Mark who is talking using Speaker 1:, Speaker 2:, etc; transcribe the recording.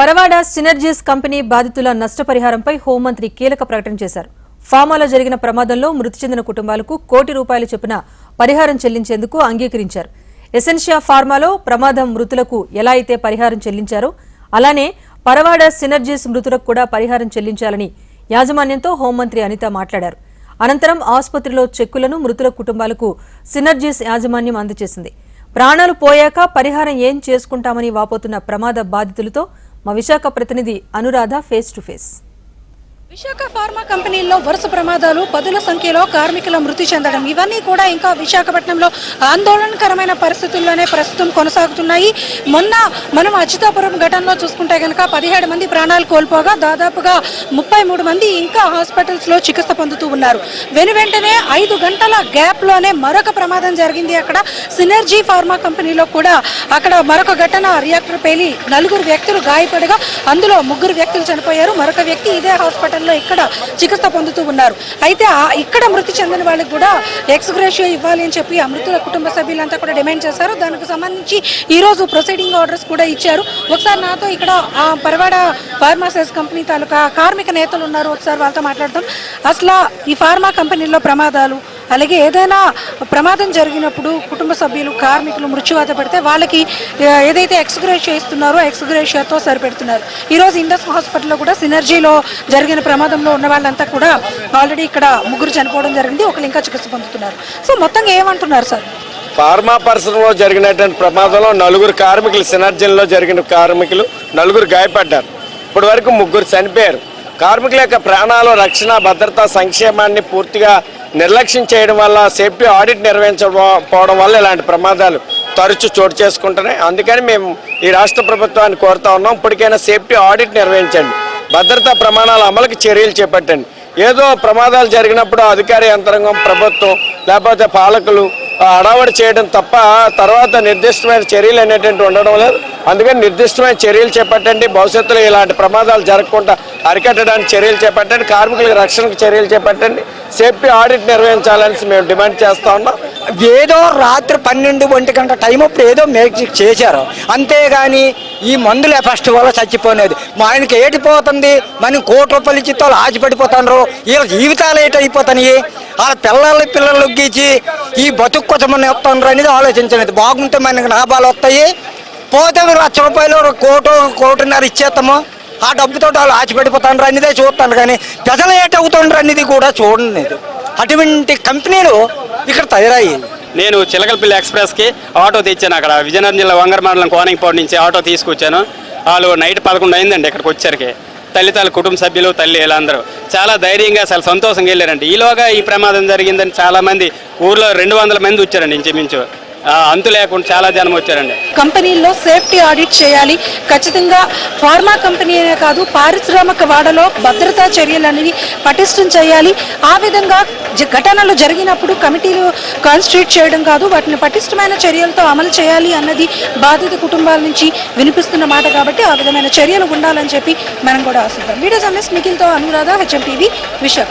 Speaker 1: Paravada synergies company బాధితుల నష్టపరిహారంపై హోంమంత్రి కీలక ప్రకటన చేశారు. ఫామాలో జరిగిన ప్రమాదంలో మృతి చెందిన కుటుంబాలకు కోటి రూపాయల చొప్పున పరిహారం చెల్లించేందుకు అంగీకరించారు. ఎసెన్షియా ఫార్మాలో ప్రమాదం మృతులకు ఎలా అయితే పరిహారం చెల్లించారో అలానే పరవాడ సినర్జీస్ మృతులకు కూడా పరిహారం చెల్లించాలని యాజమాన్యంతో హోంమంత్రి అనిత మాట్లాడారు. అనంతరం ఆసుపత్రిలో చెక్కులను మృతుల కుటుంబాలకు సినర్జీస్ యాజమాన్యం అందజేసింది. ప్రాణాలు పోయాక పరిహారం ఏం చేసుకుంటామని వాపోతున్న ప్రమాద బాధితులతో మా విశాఖ ప్రతినిధి Anuradha face to face
Speaker 2: Visakha pharma కంపెనీల్లో వరుస ప్రమాదాలు పదుల సంఖ్యలో కార్మికుల మృతి చెందడం ఇవన్నీ కూడా ఇంకా విశాఖపట్నంలో ఆందోళనకరమైన పరిస్థితుల్లోనే ప్రస్తుతం కొనసాగుతున్నాయి. మొన్న మనం అచ్యుతాపురం ఘటనలో చూసుకుంటే కనుక పదిహేడు మంది ప్రాణాలు కోల్పోగా దాదాపుగా ముప్పై మూడు మంది ఇంకా హాస్పిటల్స్లో చికిత్స పొందుతూ ఉన్నారు. వెను వెంటనే ఐదు గంటల గ్యాప్లోనే మరొక ప్రమాదం జరిగింది అక్కడ. సినర్జీ ఫార్మా కంపెనీలో కూడా అక్కడ మరొక ఘటన. రియాక్టర్ పేలి నలుగురు వ్యక్తులు గాయపడగా అందులో ముగ్గురు వ్యక్తులు చనిపోయారు. మరొక వ్యక్తి ఇదే హాస్పిటల్ హాస్పిటల్లో ఇక్కడ చికిత్స పొందుతూ ఉన్నారు. అయితే ఇక్కడ మృతి చెందిన వాళ్ళకి కూడా ఎక్స్గ్రేషియో ఇవ్వాలి అని చెప్పి ఆ మృతుల కుటుంబ సభ్యులంతా కూడా డిమాండ్ చేశారు. దానికి సంబంధించి ఈరోజు ప్రొసీడింగ్ ఆర్డర్స్ కూడా ఇచ్చారు. ఒకసారి నాతో ఇక్కడ పరవాడ ఫార్మాసైజ్ కంపెనీ తాలూకా కార్మిక నేతలు ఉన్నారు. ఒకసారి వాళ్ళతో మాట్లాడదాం. అసలు ఈ ఫార్మా కంపెనీల్లో ప్రమాదాలు అలాగే ఏదైనా ప్రమాదం జరిగినప్పుడు కుటుంబ సభ్యులు కార్మికులు మృత్యువాత పడితే వాళ్ళకి ఏదైతే ఎక్స్గ్రేషియా ఇస్తున్నారో ఎక్స్గ్రేషియాతో సరిపెడుతున్నారు. ఈరోజు ఇండస్ హాస్పిటల్లో కూడా సినర్జీలో జరిగిన ప్రమాదంలో ఉన్న వాళ్ళంతా కూడా ఆల్రెడీ ఇక్కడ ముగ్గురు చనిపోవడం జరిగింది ఒకరు ఇంకా చికిత్స పొందుతున్నారు. సో మొత్తంగా ఏమంటున్నారు సార్?
Speaker 3: ఫార్మా పరిశ్రమలో జరిగినటువంటి ప్రమాదంలో నలుగురు కార్మికులు సినర్జన్లో జరిగిన కార్మికులు నలుగురు గాయపడ్డారు. ఇప్పటి వరకు ముగ్గురు చనిపోయారు. కార్మికుల యొక్క ప్రాణాలు రక్షణ భద్రత సంక్షేమాన్ని పూర్తిగా నిర్లక్ష్యం చేయడం వల్ల సేఫ్టీ ఆడిట్ నిర్వహించకపోవడం వల్ల ఇలాంటి ప్రమాదాలు తరచు చోటు చేసుకుంటున్నాయి. అందుకని మేము ఈ రాష్ట్ర ప్రభుత్వాన్ని కోరుతా ఉన్నాం. ఇప్పటికైనా సేఫ్టీ ఆడిట్ నిర్వహించండి. భద్రతా ప్రమాణాల అమలుకి చర్యలు చేపట్టండి. ఏదో ప్రమాదాలు జరిగినప్పుడు అధికార యంత్రాంగం ప్రభుత్వం లేకపోతే పాలకులు అడావడి చేయడం తప్ప తర్వాత నిర్దిష్టమైన చర్యలు అనేటువంటి ఉండడం లేదు. అందుకని నిర్దిష్టమైన చర్యలు చేపట్టండి. భవిష్యత్తులో ఇలాంటి ప్రమాదాలు జరగకుండా అరికట్టడానికి చర్యలు చేపట్టండి. కార్మికులకు రక్షణకు చర్యలు చేపట్టండి. సేఫ్టీ ఆడిట్ నిర్వహించాలని మేము డిమాండ్ చేస్తా ఉన్నాం.
Speaker 4: ఏదో రాత్రి పన్నెండు ఒంటి గంట టైం అప్పుడు ఏదో మేజిక్ చేశారు. అంతేగాని ఈ మందుల ఫస్ట్ వల్ల చచ్చిపోయినది మా ఆయనకి ఏటిపోతుంది? మనం కోటి రూపాయలు ఇచ్చి వాళ్ళు ఆశపడిపోతున్నారు వీళ్ళ జీవితాలు ఏటైపోతాయి వాళ్ళ పిల్లలు పిల్లలు గీచి ఈ బతుకు కోసమని వస్తున్నారు అనేది ఆలోచించలేదు. బాగుంటే మనకి లాభాలు వస్తాయి. పోతే లక్ష రూపాయలు కోటు కోటిన్నర ఇచ్చేస్తాము. ఆ డబ్బుతో వాళ్ళు ఆశపడిపోతున్నారు అన్నదే చూస్తాను కానీ ప్రజలు ఏటవుతుండ్రు అనేది కూడా చూడండి అటువంటి కంపెనీలు ఇక్కడ తయారయ్యాయి.
Speaker 5: నేను చిలకలపల్లి ఎక్స్ప్రెస్కి ఆటో తెచ్చాను అక్కడ. విజయనగరం జిల్లా వంగర మండలం కోనంగిపోటు నుంచి ఆటో తీసుకొచ్చాను. వాళ్ళు నైట్ పదకొండు అయిందండి ఇక్కడికి వచ్చరికి తల్లిదండ్రులు కుటుంబ సభ్యులు తల్లి వీళ్ళందరూ. చాలా ధైర్యంగా అసలు సంతోషంగా వెళ్ళారండి. ఈలోగా ఈ ప్రమాదం జరిగిందని చాలామంది ఊర్లో రెండు వందల మంది వచ్చారండి ఇంచుమించు. అంతు లేకుండా చాలా జనం వచ్చారండి.
Speaker 2: కంపెనీల్లో సేఫ్టీ ఆడిట్ చేయాలి. ఖచ్చితంగా ఫార్మా కంపెనీ అనే కాదు పారిశ్రామిక వాడలో భద్రతా చర్యలు పటిష్టం చేయాలి. ఆ విధంగా జ- ఘటనలు జరిగినప్పుడు కమిటీలు కాన్స్టిట్యూట్ చేయడం కాదు వాటిని పటిష్టమైన చర్యలతో అమలు చేయాలి అన్నది బాధిత కుటుంబాల నుంచి వినిపిస్తున్న మాట కాబట్టి ఆ విధమైన చర్యలు ఉండాలని చెప్పి మనం కూడా ఆశిద్దాం. వీడియో జర్నలిస్ట్ నిఖిల్తో అనురాధ హెచ్ఎం టీవీ విశాఖ.